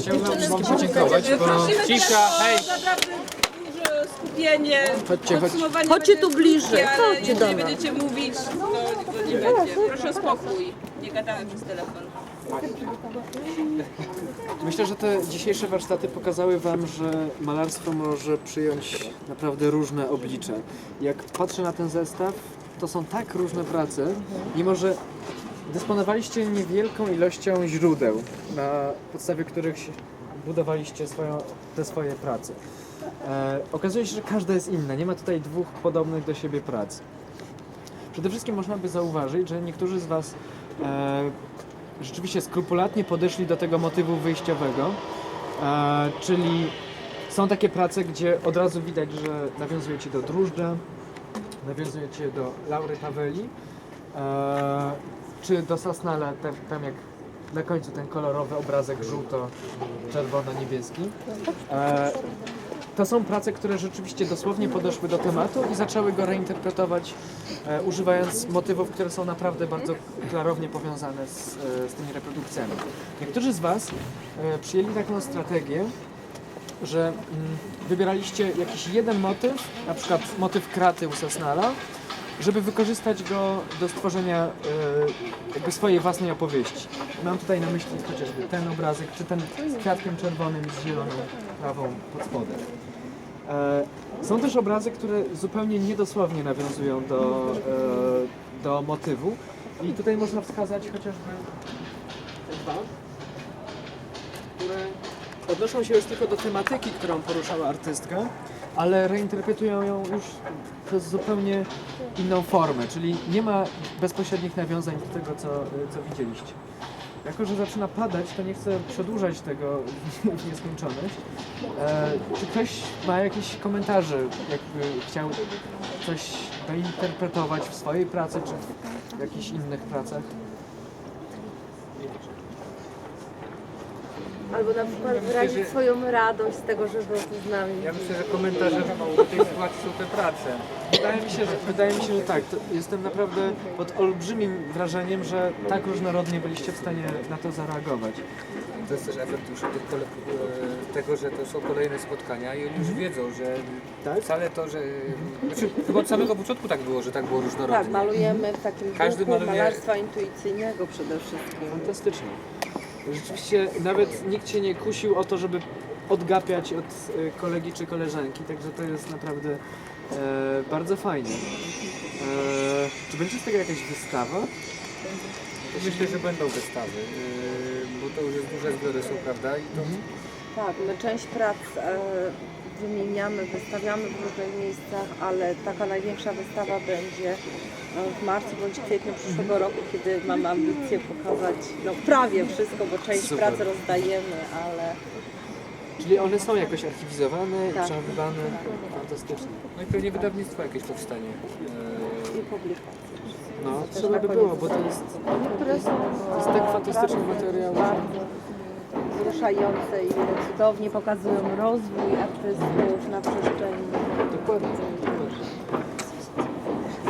chciałbym wam podziękować, bo Prosimy cisza, o hej! naprawdę duże skupienie, Chodźcie, chodź. podsumowanie Chodźcie będzie tu bliżej, krótkie, ale chodźcie jeżeli do nas. będziecie mówić, to, to nie będzie. Proszę o spokój, nie gadamy przez telefon. Myślę, że te dzisiejsze warsztaty pokazały Wam, że malarstwo może przyjąć naprawdę różne oblicze. Jak patrzę na ten zestaw, to są tak różne prace, mimo że dysponowaliście niewielką ilością źródeł, na podstawie których budowaliście swoją, te swoje prace. E, okazuje się, że każda jest inna, nie ma tutaj dwóch podobnych do siebie prac. Przede wszystkim można by zauważyć, że niektórzy z Was e, rzeczywiście skrupulatnie podeszli do tego motywu wyjściowego, e, czyli są takie prace, gdzie od razu widać, że nawiązujecie do Drużdża, nawiązujecie do Laury Paweli, e, czy do Sasnala, tam, tam jak na końcu ten kolorowy obrazek żółto-czerwono-niebieski. E, to są prace, które rzeczywiście dosłownie podeszły do tematu i zaczęły go reinterpretować, e, używając motywów, które są naprawdę bardzo klarownie powiązane z, e, z tymi reprodukcjami. Niektórzy z Was e, przyjęli taką strategię, że mm, wybieraliście jakiś jeden motyw, na przykład motyw kraty u Sosnala, żeby wykorzystać go do stworzenia e, jakby swojej własnej opowieści. Mam tutaj na myśli chociażby ten obrazek, czy ten z kwiatkiem czerwonym z zieloną trawą pod spodem. E, Są też obrazy, które zupełnie niedosłownie nawiązują do, e, do motywu i tutaj można wskazać chociażby dwa, odnoszą się już tylko do tematyki, którą poruszała artystka, ale reinterpretują ją już przez zupełnie inną formę, czyli nie ma bezpośrednich nawiązań do tego, co, co widzieliście. Jako, że zaczyna padać, to nie chcę przedłużać tego w nieskończoność. E, czy ktoś ma jakieś komentarze, jakby chciał coś dointerpretować w swojej pracy, czy w jakichś innych pracach? Albo na przykład wyrazić swoją radość z tego, że był tu z nami. Ja myślę, że komentarzem do tej sytuacji są te prace. Wydaje mi się, że, wydaje mi się, że tak. To jestem naprawdę pod olbrzymim wrażeniem, że tak różnorodnie byliście w stanie na to zareagować. To jest też efekt już e, tego, że to są kolejne spotkania i oni już wiedzą, że Tak? wcale to, że... Znaczy, chyba od samego początku tak było, że tak było różnorodnie. Tak, malujemy w takim Każdy duchu maluje- malarstwa intuicyjnego przede wszystkim. Fantastycznie. Rzeczywiście nawet nikt się nie kusił o to, żeby odgapiać od y, kolegi czy koleżanki, także to jest naprawdę e, bardzo fajne. E, czy będzie z tego jakaś wystawa? Myślę, że będą wystawy, e, bo to już jest duże zbiory są, prawda? I to Tak, my część prac e, wymieniamy, wystawiamy w różnych miejscach, ale taka największa wystawa będzie e, w marcu bądź kwietniu przyszłego roku, kiedy mamy ambicję pokazać no, prawie wszystko, bo część Super. prac rozdajemy, ale Czyli one są jakoś archiwizowane, Tak. przechowywane? Fantastycznie. No i pewnie wydawnictwo jakieś powstanie. E, i publikacje. No, trzeba by było, bo to jest, to jest tak fantastyczny materiał. że- wzruszające i cudownie pokazują rozwój artystów na przestrzeni.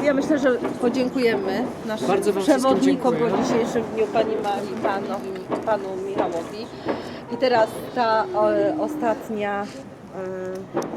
Ja myślę, że podziękujemy naszym Bardzo wam wszystkim przewodnikom po dzisiejszym dniu, Pani Marii, Panu, panu Michałowi. I teraz ta o, ostatnia e,